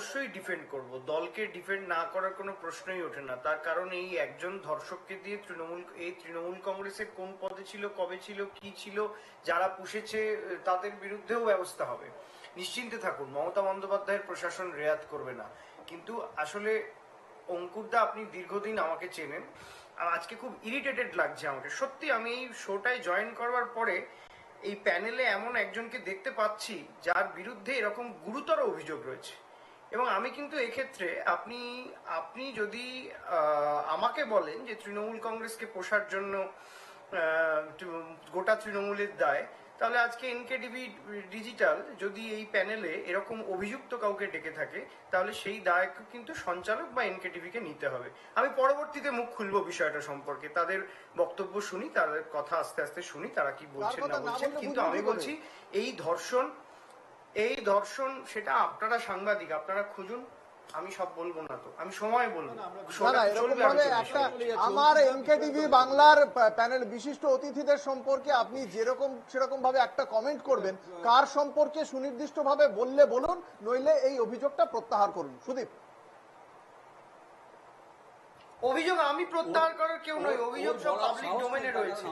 অবশ্যই ডিফেন্ড করব। দলকে ডিফেন্ড না করার কোনো প্রশ্নই ওঠে না। তার কারণ এই একজন ধর্ষককে দিয়ে তৃণমূল, এই তৃণমূল কংগ্রেসের কোন পদে ছিল, কবে ছিল, কি ছিল, যারা পুষেছে, তাদের বিরুদ্ধেও ব্যবস্থা হবে। নিশ্চিন্তে থাকুন, মমতা বন্দ্যোপাধ্যায়ের প্রশাসন রেয়াত করবে না। কিন্তু আসলে অঙ্কুরদা, আপনি দীর্ঘদিন আমাকে চেনেন, আর আজকে খুব ইরিটেটেড লাগছে আমাকে। সত্যি, আমি এই শোটায় জয়েন করবার পরে এই প্যানেলে এমন একজনকে দেখতে পাচ্ছি, যার বিরুদ্ধে এরকম গুরুতর অভিযোগ রয়েছে। এবং আমি কিন্তু এক্ষেত্রে আপনি আপনি যদি আমাকে বলেন যে তৃণমূল কংগ্রেসকে পোষার জন্য গোটা তৃণমূলের দায় তাহলে আজকে এনকেডিবি ডিজিটাল যদি এই প্যানেলে এরকম অভিযুক্ত কাউকে ডেকে থাকে তাহলে সেই দায় কিন্তু সঞ্চালক বা এনকেটিভিকে নিতে হবে। আমি পরবর্তীতে মুখ খুলবো বিষয়টা সম্পর্কে তাদের বক্তব্য শুনি তাদের কথা আস্তে আস্তে শুনি তারা কি বলছেন না বলছেন কিন্তু আমি বলছি এই ধর্ষণ এই ধর্ষণ সেটা আপনারা সাংবাদিক আপনারা খুঁজুন আমি সব বলব না তো। আমি সময় বলব। না শোটা না তো এরকম চলবে, আমি ভাবে চলবে। একটা আমার এনকে টিভি বাংলার প্যানেল বিশিষ্ট অতিথিদের সম্পর্কে আপনি যেরকম সেরকম ভাবে একটা কমেন্ট করবেন কার সম্পর্কে সুনির্দিষ্ট ভাবে বললে বলুন নইলে এই অভিযোগটা প্রত্যাহার করুন। সুদীপ। অভিযোগ আমি প্রত্যাহার করার কেউ নই ওর- অভিযোগ সব পাবলিক ডোমেনে রয়েছে।